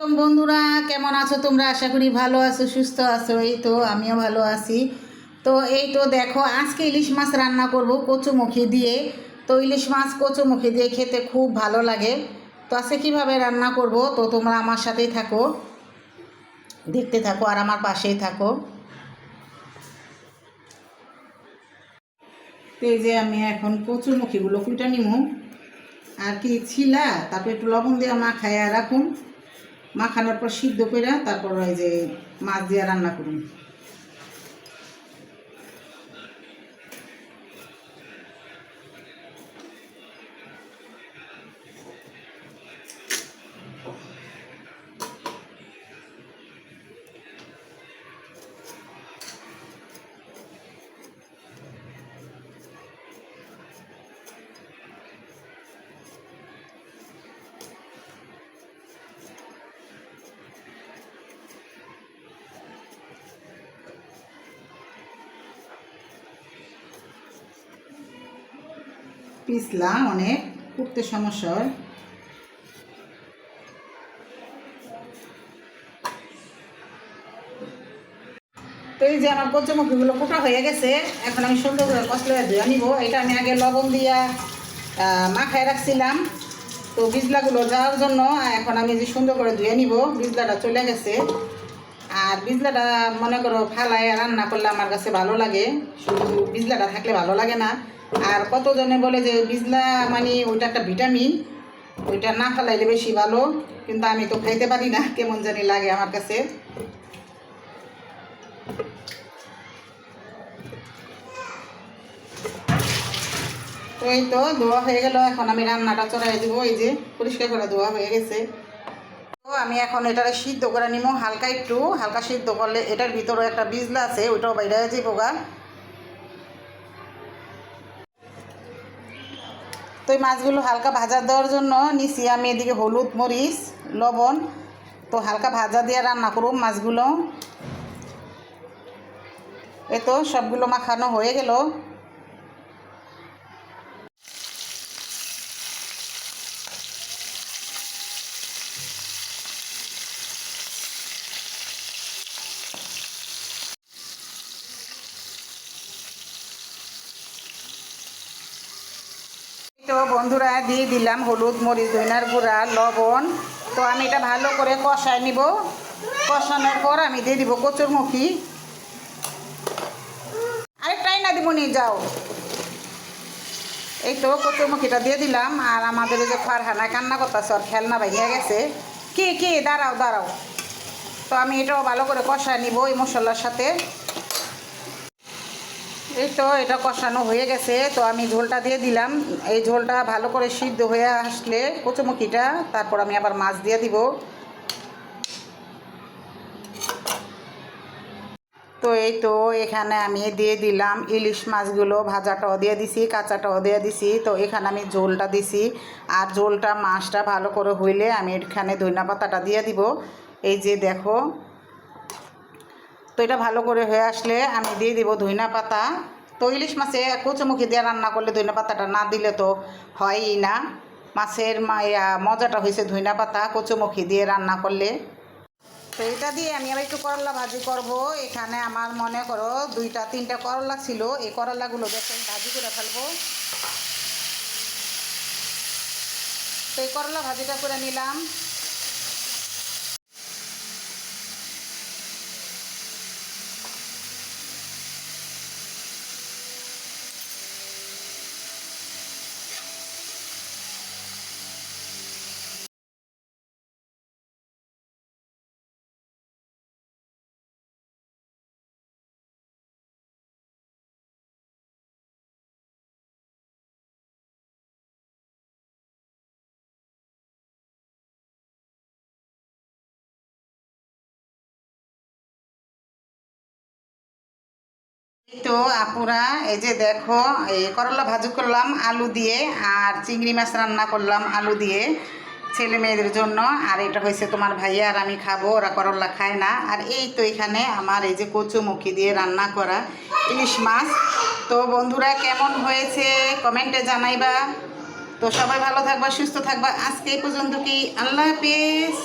বন্ধুরা, কেমন আছো তোমরা? আশা করি ভালো আছো, সুস্থ আছো। এই তো আমিও ভালো আছি। তো এই তো দেখো, আজকে ইলিশ মাছ রান্না করব কচুমুখি দিয়ে। তো ইলিশ মাছ কচুমুখি দিয়ে খেতে খুব ভালো লাগে। তো আজকে কীভাবে রান্না করব? তো তোমরা আমার সাথেই থাকো, দেখতে থাকো আর আমার পাশেই থাকো। তো এই যে আমি এখন কচুরমুখীগুলো কুইটা নিমু। আর কি ছিলা, তারপর একটু লবণ দিয়ে মাখাইয়া রাখুন। মাখানোর পর সিদ্ধ করে তারপর ওই যে মাছ দিয়ে রান্না করুন পিছলা অনেক। কুটতে সমস্যা হয়। তো এই যে আমার কচুমুখিগুলো কুটা হয়ে গেছে, এখন আমি সুন্দর করে কষলে ধুয়ে নিব। এটা আমি আগে লবণ দিয়া মাখায় রাখছিলাম। তো বিজলাগুলো যাওয়ার জন্য এখন আমি যে সুন্দর করে ধুয়ে নিব, বিজলাটা চলে গেছে। আর বিজলাটা মনে করো ফালায় রান্না করলে আমার কাছে ভালো লাগে। শুধু বিজলাটা থাকলে ভালো লাগে না। আর কতজনে বলে যে বিজলা মানে ওইটা একটা ভিটামিন, ওইটা না ফালাইলে বেশি ভালো, কিন্তু আমি তো খাইতে পারি না, কেমন জানি লাগে আমার কাছে। এই তো ধোয়া হয়ে গেল, এখন আমি রান্নাটা চড়াই দিব, এই যে পরিষ্কার করে ধোয়া হয়ে গেছে। তো আমি এখন এটারে সিদ্ধ করে নিব হালকা একটু, হালকা সিদ্ধ করলে এটার ভিতরে একটা বিজলা আছে, ওইটাও বাইরে যাইব গা। তো এই মাছগুলো হালকা ভাজা দেওয়ার জন্য নিচি আমি এদিকে হলুদ, মরিচ, লবণ। তো হালকা ভাজা দিয়ে রান্না করব মাছগুলো। এ তো সবগুলো মাখানো হয়ে গেল। তো বন্ধুরা দিয়ে দিলাম হলুদ মরিচ ধইনার গুঁড়া, লবণ। তো আমি এটা ভালো করে কষায় নিব। কষানোর পর আমি দিয়ে দিব কচুরমুখী। আরেকটাই না দিব নিয়ে যাও। এই তো কচুরমুখীটা দিয়ে দিলাম। আর আমাদের যে ফারহানায় কান্না করতেছে আর খেলনা ভাইয়া গেছে। কি কি? দাঁড়াও দাঁড়াও। তো আমি এটাও ভালো করে কষায় নিব এই মশলার সাথে। এই তো এটা কষানো হয়ে গেছে, তো আমি ঝোলটা দিয়ে দিলাম। এই ঝোলটা ভালো করে সিদ্ধ হয়ে আসলে কচুমুখিটা, তারপর আমি আবার মাছ দিয়ে দিব। তো এই তো এখানে আমি দিয়ে দিলাম ইলিশ মাছগুলো, ভাজাটাও দিয়ে দিছি, কাঁচাটাও দিয়ে দিছি। তো এখানে আমি ঝোলটা দিছি, আর ঝোলটা মাছটা ভালো করে হইলে আমি এখানে ধনিয়া পাতাটা দিয়ে দিব। এই যে দেখো তো এটা ভালো করে হয়ে আসলে আমি দিয়ে দিব ধইনা পাতা। তো ইলিশ মাছে কচুমুখি দিয়ে রান্না করলে ধইনা পাতাটা না দিলে তো হয়ই না। মাছের মজাটা হয়েছে ধইনা পাতা, কচুমুখি দিয়ে রান্না করলে। তো এটা দিয়ে আমি আবার একটু করলা ভাজি করব। এখানে আমার মনে করো দুইটা, তিনটা করলা ছিল। এই করলাগুলো দেখে ভাজি করে ফেলব। তো এই করলা ভাজিটা করে নিলাম। তো আপুরা, এই যে দেখো, এই করলা ভাজি করলাম, আলু দিয়ে, আর চিংড়ি মাছ রান্না করলাম আলু দিয়ে ছেলে মেয়েদের জন্য। আর এটা হয়েছে তোমার ভাইয়া, আর আমি খাব, ওরা করলা খায় না। আর এই তো এখানে আমার এই যে কচুমুখি দিয়ে রান্না করা ইলিশ মাছ। তো বন্ধুরা, কেমন হয়েছে কমেন্টে জানাইবা। তো সবাই ভালো থাকবা, সুস্থ থাকবা। আজকে এই পর্যন্ত কি? আল্লাহ হাফিজ।